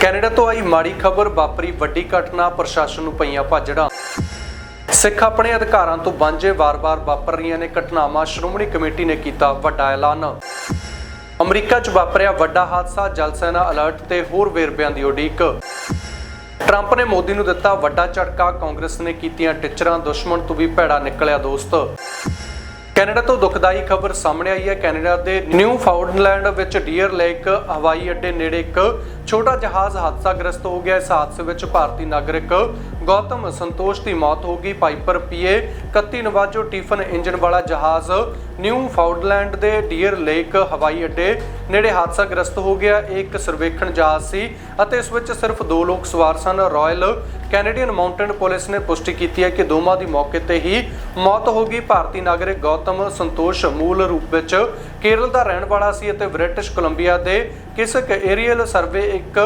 Canada ਤੋਂ ਆਈ ਮਾੜੀ ਖਬਰ ਵਾਪਰੀ ਵੱਡੀ ਘਟਨਾ, ਪ੍ਰਸ਼ਾਸਨ ਨੂੰ ਪਈਆਂ ਭਾਜੜਾਂ। ਸਿੱਖ ਆਪਣੇ ਅਧਿਕਾਰਾਂ ਤੋਂ ਵਾਂਝੇ ਵਾਰ-ਵਾਰ ਵਾਪਰ ਰਹੀਆਂ ਨੇ। ਘਟਨਾਵਾਂ ਸ਼੍ਰੋਮਣੀ ਕਮੇਟੀ ਨੇ ਕੀਤਾ ਵੱਡਾ ਐਲਾਨ। ਅਮਰੀਕਾ 'ਚ ਵਾਪਰਿਆ ਵੱਡਾ ਹਾਦਸਾ, ਜਲ ਸੈਨਾ ਅਲਰਟ ਤੇ ਹੋਰ ਵੇਰਵਿਆਂ ਦੀ ਉਡੀਕ। ਟਰੰਪ ਨੇ ਮੋਦੀ ਨੂੰ ਦਿੱਤਾ ਵੱਡਾ ਝਟਕਾ, ਕਾਂਗਰਸ ਨੇ ਕੀਤੀਆਂ ਟਿੱਚਰਾਂ, ਦੁਸ਼ਮਣ ਤੋਂ ਵੀ ਭੈੜਾ ਨਿਕਲਿਆ ਦੋਸਤ। ਕੈਨੇਡਾ ਤੋਂ ਦੁਖਦਾਈ ਖਬਰ ਸਾਹਮਣੇ ਆਈ ਹੈ। ਕੈਨੇਡਾ ਦੇ ਨਿਊ ਫਾਊਂਡਲੈਂਡ ਵਿੱਚ ਡੀਅਰ ਲੇਕ, ਹਵਾਈ ਅੱਡੇ ਨੇੜੇ ਇੱਕ ਛੋਟਾ ਜਹਾਜ਼ ਹਾਦਸਾਗ੍ਰਸਤ ਹੋ ਗਿਆ। ਇਸ ਹਾਦਸੇ ਵਿੱਚ ਭਾਰਤੀ ਨਾਗਰਿਕ ਗੌਤਮ ਸੰਤੋਸ਼ ਦੀ ਮੌਤ ਹੋ ਗਈ। Piper PA 31 Navajo tiffin engine ਵਾਲਾ ਜਹਾਜ਼ ਨਿਊ ਫਾਊਂਡਲੈਂਡ ਦੇ ਡੀਅਰ ਲੇਕ ਹਵਾਈ ਅੱਡੇ ਨੇੜੇ ਹਾਦਸਾ ਗ੍ਰਸਤ ਹੋ ਗਿਆ। ਇਹ ਇੱਕ ਸਰਵੇਖਣ ਜਹਾਜ਼ ਸੀ ਅਤੇ ਇਸ ਵਿੱਚ ਸਿਰਫ ਦੋ ਲੋਕ ਸਵਾਰ ਸਨ। ਰਾਇਲ ਕੈਨੇਡੀਅਨ ਮਾਊਂਟੇਨ ਪੁਲਿਸ ਨੇ ਪੁਸ਼ਟੀ ਕੀਤੀ ਹੈ ਕਿ ਦੋਵਾਂ ਦੀ ਮੌਕੇ ਤੇ ਹੀ ਮੌਤ ਹੋ ਗਈ। ਭਾਰਤੀ ਨਾਗਰਿਕ ਗੌਤਮ ਸੰਤੋਸ਼ ਮੂਲ ਰੂਪ ਵਿੱਚ ਕੇਰਲ ਦਾ ਰਹਿਣ ਵਾਲਾ ਸੀ ਅਤੇ ਬ੍ਰਿਟਿਸ਼ ਕੋਲੰਬੀਆ ਦੇ ਕਿਸਕ ਏਰੀਅਲ ਸਰਵੇ ਇੱਕ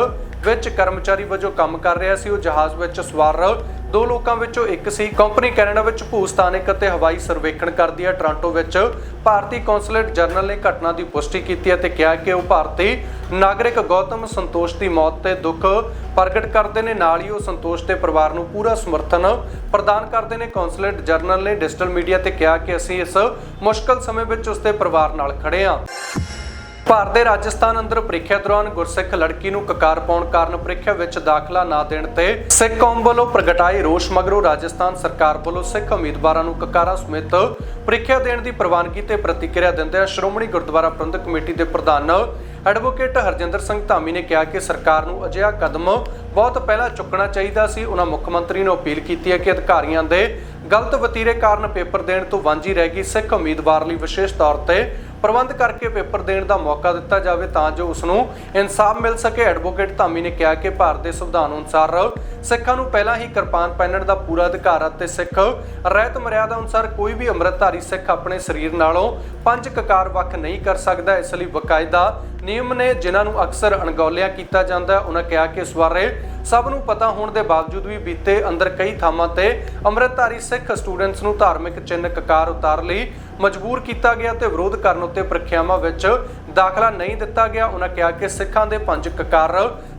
ਵਿੱਚ ਕਰਮਚਾਰੀ ਵਜੋਂ ਕੰਮ ਕਰ ਰਿਹਾ ਸੀ। ਉਹ ਜਹਾਜ਼ ਵਿੱਚ ਸਵਾਰ ਦੋ ਲੋਕਾਂ ਵਿੱਚੋਂ ਇੱਕ ਸੀ। ਕੰਪਨੀ ਕੈਨੇਡਾ ਵਿੱਚ ਭੂਸਥਾਨਿਕ ਅਤੇ ਹਵਾਈ ਸਰਵੇਖਣ ਕਰਦੀ ਹੈ। ਟੋਰਾਂਟੋ ਵਿੱਚ ਭਾਰਤੀ ਕੌਂਸੂਲੇਟ ਜਨਰਲ ਨੇ ਘਟਨਾ ਦੀ ਪੁਸ਼ਟੀ ਕੀਤੀ ਅਤੇ ਕਿਹਾ ਕਿ ਉਹ ਭਾਰਤੀ ਨਾਗਰਿਕ ਗੌਤਮ ਸੰਤੋਸ਼ ਦੀ ਮੌਤ ਤੇ ਦੁੱਖ ਪ੍ਰਗਟ ਕਰਦੇ ਨੇ। ਨਾਲ ਹੀ ਉਹ ਸੰਤੋਸ਼ ਦੇ ਪਰਿਵਾਰ ਨੂੰ ਪੂਰਾ ਸਮਰਥਨ ਪ੍ਰਦਾਨ ਕਰਦੇ ਨੇ। ਕੌਂਸੂਲੇਟ ਜਨਰਲ ਨੇ ਡਿਜੀਟਲ ਮੀਡੀਆ ਤੇ ਕਿਹਾ ਕਿ ਅਸੀਂ ਇਸ ਮੁਸ਼ਕਲ ਸਮੇਂ ਵਿੱਚ ਉਸਦੇ ਪਰਿਵਾਰ ਨਾਲ ਖੜੇ ਹਾਂ। ਭਾਰਤ ਦੇ ਰਾਜਸਥਾਨ ਅੰਦਰ ਪ੍ਰੀਖਿਆ ਦੌਰਾਨ ਗੁਰਸਿੱਖ ਲੜਕੀ ਨੂੰ ਕਕਾਰ ਪਾਉਣ ਕਾਰਨ ਪ੍ਰੀਖਿਆ ਵਿੱਚ ਦਾਖਲਾ ਨਾ ਦੇਣ ਤੇ ਸਿੱਖ ਕੌਮ ਵੱਲੋਂ ਪ੍ਰਗਟਾਏ ਰੋਸ ਮਗਰੋਂ ਰਾਜਸਥਾਨ ਸਰਕਾਰ ਵੱਲੋਂ ਸਿੱਖ ਉਮੀਦਵਾਰਾਂ ਨੂੰ ਕਕਾਰਾਂ ਸਮੇਤ ਪ੍ਰੀਖਿਆ ਦੇਣ ਦੀ ਪ੍ਰਵਾਨਗੀ ਤੇ ਪ੍ਰਤੀਕਿਰਿਆ ਦਿੰਦਿਆਂ ਸ਼੍ਰੋਮਣੀ ਗੁਰਦੁਆਰਾ ਪ੍ਰਬੰਧਕ ਕਮੇਟੀ ਦੇ ਪ੍ਰਧਾਨ ਐਡਵੋਕੇਟ ਹਰਜਿੰਦਰ ਸਿੰਘ ਧਾਮੀ ਨੇ ਕਿਹਾ ਕਿ ਸਰਕਾਰ ਨੂੰ ਅਜਿਹਾ ਕਦਮ ਬਹੁਤ ਪਹਿਲਾਂ ਚੁੱਕਣਾ ਚਾਹੀਦਾ ਸੀ। ਉਹਨਾਂ ਮੁੱਖ ਮੰਤਰੀ ਨੂੰ ਅਪੀਲ ਕੀਤੀ ਹੈ ਕਿ ਅਧਿਕਾਰੀਆਂ ਦੇ ਗਲਤ ਵਤੀਰੇ ਕਾਰਨ ਪੇਪਰ ਦੇਣ ਤੋਂ ਵਾਂਝੀ ਰਹਿ ਗਈ ਸਿੱਖ ਉਮੀਦਵਾਰ ਲਈ ਵਿਸ਼ੇਸ਼ ਤੌਰ ਤੇ ਪ੍ਰਬੰਧ ਕਰਕੇ ਪੇਪਰ ਦੇਣ ਦਾ ਮੌਕਾ ਦਿੱਤਾ ਜਾਵੇ ਤਾਂ ਜੋ ਉਸ ਨੂੰ ਇਨਸਾਫ ਮਿਲ ਸਕੇ। ਐਡਵੋਕੇਟ ਧਾਮੀ ਨੇ ਕਿਹਾ ਕਿ ਭਾਰਤ ਦੇ ਸੰਵਿਧਾਨ ਅਨੁਸਾਰ ਸਿੱਖਾਂ ਨੂੰ ਪਹਿਲਾਂ ਹੀ ਕਿਰਪਾਨ ਪਹਿਨਣ ਦਾ ਪੂਰਾ ਅਧਿਕਾਰ ਹੈ ਤੇ ਸਿੱਖ ਰਹਿਤ ਮਰਿਆਦਾ ਅਨੁਸਾਰ ਕੋਈ ਵੀ ਅੰਮ੍ਰਿਤਧਾਰੀ ਸਿੱਖ ਆਪਣੇ ਸਰੀਰ ਨਾਲੋਂ ਪੰਜ ਕਕਾਰ ਵੱਖ ਨਹੀਂ ਕਰ ਸਕਦਾ। ਇਸ ਲਈ ਬਕਾਇਦਾ ਨਿਯਮ ਨੇ, ਜਿਨ੍ਹਾਂ ਨੂੰ ਅਕਸਰ ਅਣਗੌਲਿਆ ਕੀਤਾ ਜਾਂਦਾ ਹੈ ਉਹਨਾਂ ਕਿਹਾ ਕਿ ਇਸ ਬਾਰੇ ਸਭ ਨੂੰ ਪਤਾ ਹੋਣ ਦੇ ਬਾਵਜੂਦ ਵੀ ਬੀਤੇ ਅੰਦਰ ਕਈ ਥਾਵਾਂ ਤੇ ਅੰਮ੍ਰਿਤਧਾਰੀ ਸਿੱਖ ਸਟੂਡੈਂਟਸ ਨੂੰ ਧਾਰਮਿਕ ਚਿੰਨ੍ਹ ਕਕਾਰ ਉਤਾਰ ਲਈ ਮਜਬੂਰ ਕੀਤਾ ਗਿਆ ਤੇ ਵਿਰੋਧ ਕਰਨ ਉੱਤੇ ਪ੍ਰੀਖਿਆਵਾਂ ਵਿੱਚ ਦਾਖਲਾ ਨਹੀਂ ਦਿੱਤਾ ਗਿਆ। ਉਹਨਾਂ ਕਿਹਾ ਕਿ ਸਿੱਖਾਂ ਦੇ ਪੰਜ ਕਕਾਰ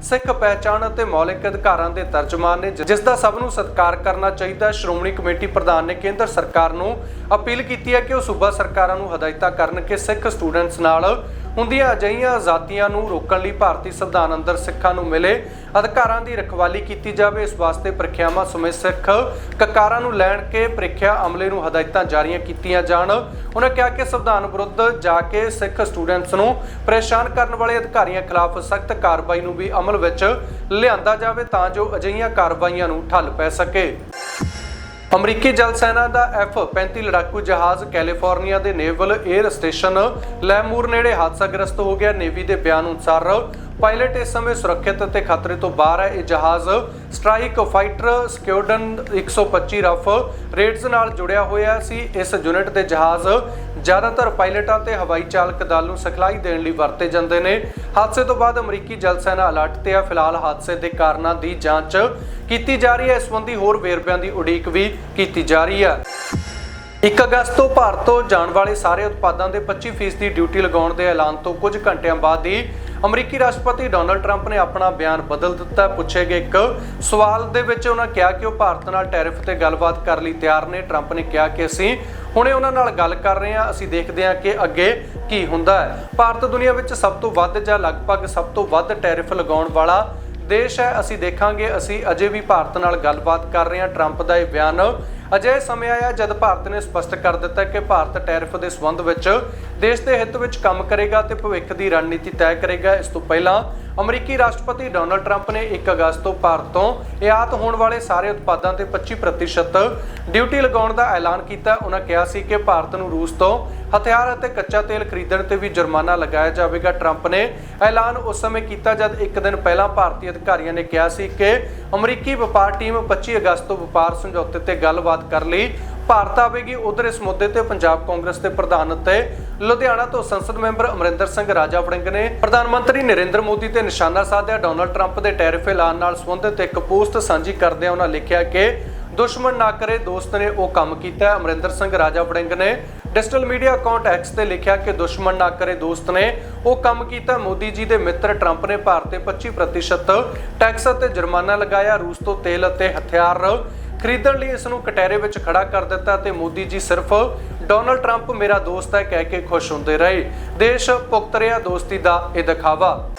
ਸਿੱਖ ਪਹਿਚਾਣ ਅਤੇ ਮੌਲਿਕ ਅਧਿਕਾਰਾਂ ਦੇ ਤਰਜਮਾਨ ਨੇ ਜਿਸ ਦਾ ਸਭ ਨੂੰ ਸਤਿਕਾਰ ਕਰਨਾ ਚਾਹੀਦਾ। ਸ਼੍ਰੋਮਣੀ ਕਮੇਟੀ ਪ੍ਰਧਾਨ ਨੇ ਕੇਂਦਰ ਸਰਕਾਰ ਨੂੰ ਅਪੀਲ ਕੀਤੀ ਹੈ ਕਿ ਉਹ ਸੂਬਾ ਸਰਕਾਰਾਂ ਨੂੰ ਹਦਾਇਤਾਂ ਕਰਨ ਕਿ ਸਿੱਖ ਸਟੂਡੈਂਟਸ ਨਾਲ ਹੁੰਦੀਆਂ ਅਜਿਹੀਆਂ ਆਜ਼ਾਦੀਆਂ ਨੂੰ ਰੋਕਣ ਲਈ ਭਾਰਤੀ ਸੰਵਿਧਾਨ ਅੰਦਰ ਸਿੱਖਾਂ ਨੂੰ ਮਿਲੇ ਅਧਿਕਾਰਾਂ ਦੀ ਰਖਵਾਲੀ ਕੀਤੀ ਜਾਵੇ, ਇਸ ਵਾਸਤੇ ਪ੍ਰੀਖਿਆਵਾਂ ਸਮੇਂ ਸਿੱਖ ਕਕਾਰਾਂ ਨੂੰ ਲੈਣ ਕੇ ਪ੍ਰੀਖਿਆ ਅਮਲੇ ਨੂੰ ਹਦਾਇਤਾਂ ਜਾਰੀਆਂ ਕੀਤੀਆਂ ਜਾਣ। ਉਹਨਾਂ ਕਿਹਾ ਕਿ ਸੰਵਿਧਾਨ ਵਿਰੁੱਧ ਜਾ ਕੇ ਸਿੱਖ ਸਟੂਡੈਂਟਸ ਨੂੰ ਪਰੇਸ਼ਾਨ ਕਰਨ ਵਾਲੇ ਅਧਿਕਾਰੀਆਂ ਖਿਲਾਫ ਸਖਤ ਕਾਰਵਾਈ ਨੂੰ ਵੀ ਅਮਲ ਵਿੱਚ ਲਿਆਂਦਾ ਜਾਵੇ ਤਾਂ ਜੋ ਅਜਿਹੀਆਂ ਕਾਰਵਾਈਆਂ ਨੂੰ ਠੱਲ ਪੈ ਸਕੇ। ਅਮਰੀਕੀ ਜਲ ਸੈਨਾ ਦਾ F-35 ਲੜਾਕੂ ਜਹਾਜ਼ ਕੈਲੀਫੋਰਨੀਆ ਦੇ ਨੇਵਲ 에ਅਰ ਸਟੇਸ਼ਨ ਲੈਮੂਰ ਨੇੜੇ ਹਾਦਸਾਗ੍ਰਸਤ ਹੋ ਗਿਆ। ਨੇਵੀ ਦੇ ਬਿਆਨ ਅਨੁਸਾਰ ਪਾਇਲਟ ਇਸ ਸਮੇਂ ਸੁਰੱਖਿਅਤ ਅਤੇ ਖਤਰੇ ਤੋਂ ਬਾਹਰ ਹੈ। ਇਹ ਜਹਾਜ਼ strike fighter squadron 125 Rough Raiders ਨਾਲ ਜੁੜਿਆ ਹੋਇਆ ਸੀ। ਇਸ ਯੂਨਿਟ ਦੇ ਜਹਾਜ਼ ਜ਼ਿਆਦਾਤਰ ਪਾਇਲਟਾਂ ਤੇ ਹਵਾਈ ਚਾਲਕ ਦਲ ਨੂੰ ਸਿਖਲਾਈ ਦੇਣ ਲਈ ਵਰਤੇ ਜਾਂਦੇ ਨੇ। ਹਾਦਸੇ ਤੋਂ ਬਾਅਦ ਅਮਰੀਕੀ ਜਲ ਸੈਨਾ ਅਲਰਟ ਤੇ ਆ। ਫਿਲਹਾਲ ਹਾਦਸੇ ਦੇ ਕਾਰਨਾਂ ਦੀ ਜਾਂਚ ਕੀਤੀ ਜਾ ਰਹੀ ਹੈ। ਇਸ ਸੰਬੰਧੀ ਹੋਰ ਵੇਰਵਿਆਂ ਦੀ ਉਡੀਕ ਵੀ ਕੀਤੀ ਜਾ ਰਹੀ ਹੈ। 1 ਅਗਸਤ ਤੋਂ ਭਾਰਤ ਤੋਂ ਜਾਣ ਵਾਲੇ ਸਾਰੇ ਉਤਪਾਦਾਂ ਦੇ 25% ਡਿਊਟੀ ਲਗਾਉਣ ਦੇ ਐਲਾਨ ਤੋਂ ਕੁਝ ਘੰਟਿਆਂ ਬਾਅਦ ਹੀ ਅਮਰੀਕੀ ਰਾਸ਼ਟਰਪਤੀ ਡੋਨਲਡ ਟਰੰਪ ਨੇ ਆਪਣਾ ਬਿਆਨ ਬਦਲ ਦਿੱਤਾ। ਪੁੱਛੇ ਗਏ ਇੱਕ ਸਵਾਲ ਦੇ ਵਿੱਚ ਉਹਨਾਂ ਕਿਹਾ ਕਿ ਉਹ ਭਾਰਤ ਨਾਲ ਟੈਰਿਫ ਤੇ ਗੱਲਬਾਤ ਕਰਨ ਲਈ ਤਿਆਰ ਨੇ। ਟਰੰਪ ਨੇ ਕਿਹਾ ਕਿ ਅਸੀਂ ਹੁਣੇ ਉਹਨਾਂ ਨਾਲ ਗੱਲ ਕਰ ਰਹੇ ਹਾਂ। ਅਸੀਂ ਦੇਖਦੇ ਹਾਂ ਕਿ ਅੱਗੇ ਕੀ ਹੁੰਦਾ ਹੈ। ਭਾਰਤ ਦੁਨੀਆ ਵਿੱਚ ਸਭ ਤੋਂ ਵੱਧ ਜਾਂ ਲਗਭਗ ਸਭ ਤੋਂ ਵੱਧ ਟੈਰਿਫ ਲਗਾਉਣ ਵਾਲਾ ਦੇਸ਼ ਹੈ। ਅਸੀਂ ਦੇਖਾਂਗੇ, ਅਸੀਂ ਅਜੇ ਵੀ ਭਾਰਤ ਨਾਲ ਗੱਲਬਾਤ ਕਰ ਰਹੇ ਹਾਂ। ਟਰੰਪ ਦਾ ਇਹ ਬਿਆਨ ਅਜੇ ਸਮੇਂ ਆਇਆ ਜਦ ਭਾਰਤ ਨੇ ਸਪਸ਼ਟ ਕਰ ਦਿੱਤਾ ਕਿ ਭਾਰਤ ਟੈਰਿਫ ਦੇ ਸੰਬੰਧ ਵਿੱਚ ਦੇਸ਼ ਦੇ ਹਿੱਤ ਵਿੱਚ ਕੰਮ ਕਰੇਗਾ ਤੇ ਭਵਿੱਖ ਦੀ ਰਣਨੀਤੀ ਤੈਅ ਕਰੇਗਾ। ਇਸ ਤੋਂ ਪਹਿਲਾਂ ਅਮਰੀਕੀ ਰਾਸ਼ਟਰਪਤੀ ਡੋਨਲਡ ਟਰੰਪ ਨੇ 1 ਅਗਸਤ ਤੋਂ ਭਾਰਤ ਤੋਂ ਆਯਾਤ ਹੋਣ ਵਾਲੇ ਸਾਰੇ ਉਤਪਾਦਾਂ ਤੇ 25% ਡਿਊਟੀ ਲਗਾਉਣ ਦਾ ਐਲਾਨ ਕੀਤਾ। ਉਹਨਾਂ ਕਿਹਾ ਸੀ ਕਿ ਭਾਰਤ ਨੂੰ ਰੂਸ ਤੋਂ ਹਥਿਆਰ ਅਤੇ ਕੱਚਾ ਤੇਲ ਖਰੀਦਣ ਤੇ ਵੀ ਜੁਰਮਾਨਾ ਲਗਾਇਆ ਜਾਵੇਗਾ। ਟਰੰਪ ਨੇ ਐਲਾਨ ਉਸ ਸਮੇਂ ਕੀਤਾ ਜਦ ਇੱਕ ਦਿਨ ਪਹਿਲਾਂ ਭਾਰਤੀ ਅਧਿਕਾਰੀਆਂ ਨੇ ਕਿਹਾ ਸੀ ਕਿ ਅਮਰੀਕੀ ਵਪਾਰ ਟੀਮ 25 ਅਗਸਤ ਤੋਂ ਵਪਾਰ ਸਮਝੌਤੇ ਤੇ ਗੱਲਬਾਤ ਕਰਨ ਲਈ। ਭਾਰਤ ਆਵੇਗੀ, ਉਧਰ ਇਸ ਮੁੱਦੇ ਤੇ ਪੰਜਾਬ ਕਾਂਗਰਸ ਦੇ ਪ੍ਰਧਾਨ ਅਤੇ ਲੁਧਿਆਣਾ ਤੋਂ ਸੰਸਦ ਮੈਂਬਰ ਅਮਰਿੰਦਰ ਸਿੰਘ ਰਾਜਾ ਵੜਿੰਗ ਨੇ ਪ੍ਰਧਾਨ ਮੰਤਰੀ ਨਰਿੰਦਰ ਮੋਦੀ ਤੇ ਨਿਸ਼ਾਨਾ ਸਾਧਿਆ। ਡੋਨਲਡ ਟਰੰਪ ਦੇ ਟੈਰਿਫ ਐਲਾਨ ਨਾਲ ਸੰਬੰਧਿਤ ਇੱਕ ਪੋਸਟ ਸਾਂਝੀ ਕਰਦਿਆਂ ਉਹਨਾਂ ਲਿਖਿਆ ਕਿ ਦੁਸ਼ਮਣ ਨਾ ਕਰੇ, ਦੋਸਤ ਨੇ ਉਹ ਕੰਮ ਕੀਤਾ ਅਮਰਿੰਦਰ ਸਿੰਘ ਰਾਜਾ ਵੜਿੰਗ ਨੇ ਡਿਜੀਟਲ ਮੀਡੀਆ ਅਕਾਊਂਟ ਐਕਸ ਤੇ ਲਿਖਿਆ ਕਿ ਦੁਸ਼ਮਣ ਨਾ ਕਰੇ, ਦੋਸਤ ਨੇ ਉਹ ਕੰਮ ਕੀਤਾ। ਮੋਦੀ ਜੀ ਦੇ ਮਿੱਤਰ ਟਰੰਪ ਨੇ ਭਾਰਤ ਤੇ 25% ਟੈਕਸ ਅਤੇ ਜੁਰਮਾਨਾ ਲਗਾਇਆ। ਰੂਸ ਤੋਂ ਤੇਲ ਅਤੇ ਹਥਿਆਰ ਖਰੀਦਣ ਲਈ ਇਸ ਨੂੰ ਕਟਹਿਰੇ ਵਿੱਚ ਖੜਾ ਕਰ ਦਿੱਤਾ ਤੇ ਮੋਦੀ ਜੀ ਸਿਰਫ ਡੋਨਲਡ ਟਰੰਪ ਮੇਰਾ ਦੋਸਤ ਹੈ ਕਹਿ ਕੇ ਖੁਸ਼ ਹੁੰਦੇ ਰਹੇ। ਦੇਸ਼ ਭੁਗਤ ਰਿਹਾ, ਦੋਸਤੀ ਦਾ ਇਹ ਦਿਖਾਵਾ।